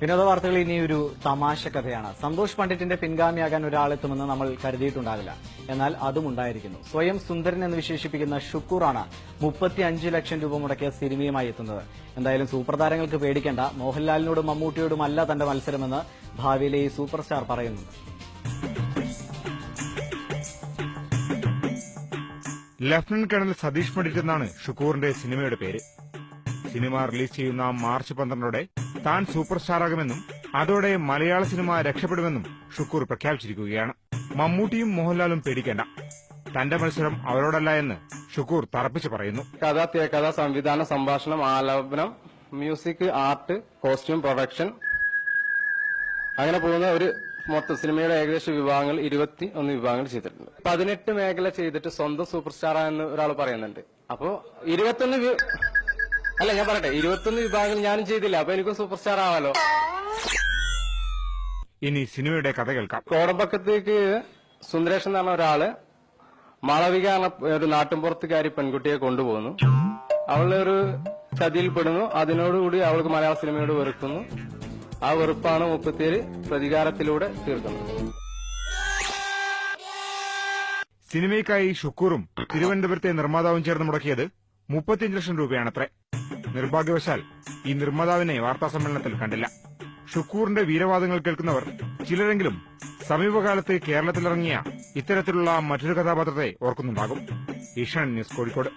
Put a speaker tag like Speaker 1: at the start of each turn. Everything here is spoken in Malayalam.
Speaker 1: വിനോദ വാർത്തകൾ ഇനി ഒരു തമാശ കഥയാണ്. സന്തോഷ് പണ്ഡിറ്റിന്റെ പിൻഗാമിയാകാൻ ഒരാളെത്തുമെന്ന് നമ്മൾ കരുതിയിട്ടുണ്ടാവില്ല. എന്നാൽ അതും ഉണ്ടായിരിക്കുന്നു. സ്വയം സുന്ദരൻ എന്ന് വിശേഷിപ്പിക്കുന്ന ഷുക്കൂറാണ് മുപ്പത്തി അഞ്ച് ലക്ഷം രൂപ മുടക്കിയ സിനിമയുമായി എത്തുന്നത്. എന്തായാലും സൂപ്പർ താരങ്ങൾക്ക് പേടിക്കേണ്ട. മോഹൻലാലിനോടും മമ്മൂട്ടിയോടും അല്ല തന്റെ മത്സരമെന്ന് ഭാവിയിലെ ഈ സൂപ്പർ സ്റ്റാർ പറയുന്നുണ്ട്
Speaker 2: ലഫ്റ്റനന്റ് കേണൽ സതീഷ് പണ്ഡിറ്റ് എന്നാണ് ഷുക്കൂറിന്റെ സിനിമയുടെ പേര്. സിനിമ റിലീസ് ചെയ്യുന്ന മാർച്ച് പന്ത്രണ്ടോടെ താൻ സൂപ്പർ സ്റ്റാറാകുമെന്നും അതോടെ മലയാള സിനിമ രക്ഷപ്പെടുമെന്നും ഷുക്കൂർ പ്രഖ്യാപിച്ചിരിക്കുകയാണ്. മമ്മൂട്ടിയും മോഹൻലാലും പേടിക്കേണ്ട. തന്റെ മത്സരം അവരോടല്ല എന്ന് ഷുക്കൂർ തറപ്പിച്ചു പറയുന്നു.
Speaker 3: കഥ തിരക്കഥ സംവിധാന സംഭാഷണം ആലാപനം മ്യൂസിക് ആർട്ട് കോസ്റ്റ്യൂം പ്രൊഡക്ഷൻ. അങ്ങനെ പോകുന്ന ഒരു മൊത്തം സിനിമയുടെ ഏകദേശം വിഭാഗങ്ങൾ ഇരുപത്തി ഒന്ന് വിഭാഗങ്ങൾ ചെയ്തിട്ടുണ്ട്. പതിനെട്ട് മേഖല ചെയ്തിട്ട് സ്വന്തം സൂപ്പർ സ്റ്റാർ എന്ന് ഒരാൾ പറയുന്നുണ്ട്. അപ്പോ ഇരുപത്തൊന്ന് അല്ല ഞാൻ പറയട്ടെ. ഇരുപത്തൊന്ന് വിഭാഗം ഞാനും ചെയ്തില്ല. അപ്പൊ എനിക്കും സൂപ്പർ സ്റ്റാർ ആവാലോ?
Speaker 2: ഇനി സിനിമയുടെ കഥ കേൾക്കാം.
Speaker 3: കോടമ്പക്കത്തേക്ക് സുന്ദരേഷൻ എന്ന് പറഞ്ഞ ഒരാൾ മാളവിക എന്ന ഒരു നാട്ടിൻപുറത്തുകാരി പെൺകുട്ടിയെ കൊണ്ടുപോകുന്നു. അവളെ ഒരു ചതിയിൽപ്പെടുന്നു അതിനോടുകൂടി അവൾക്ക് മലയാള സിനിമയോട് വെറുക്കുന്നു. ആ വെറുപ്പാണ് മുപ്പത്തിയേഴ് പ്രതികാരത്തിലൂടെ തീർക്കുന്നത്.
Speaker 2: സിനിമയ്ക്കായി ഷുക്കൂറും തിരുവനന്തപുരത്തെ നിർമ്മാതാവും ചേർന്ന് മുടക്കിയത് മുപ്പത്തിയഞ്ച് ലക്ഷം രൂപയാണത്രേ. നിർഭാഗ്യവശാൽ ഈ നിർമ്മാതാവിനെ വാർത്താ സമ്മേളനത്തിൽ കണ്ടില്ല. ഷുക്കൂറിന്റെ വീരവാദങ്ങൾ കേൾക്കുന്നവർ ചിലരെങ്കിലും സമീപകാലത്ത് കേരളത്തിലിറങ്ങിയ ഇത്തരത്തിലുള്ള മറ്റൊരു കഥാപാത്രത്തെ ഓർക്കുന്നുണ്ടാകും. ഈഷാൻ ന്യൂസ് കോഴിക്കോട്.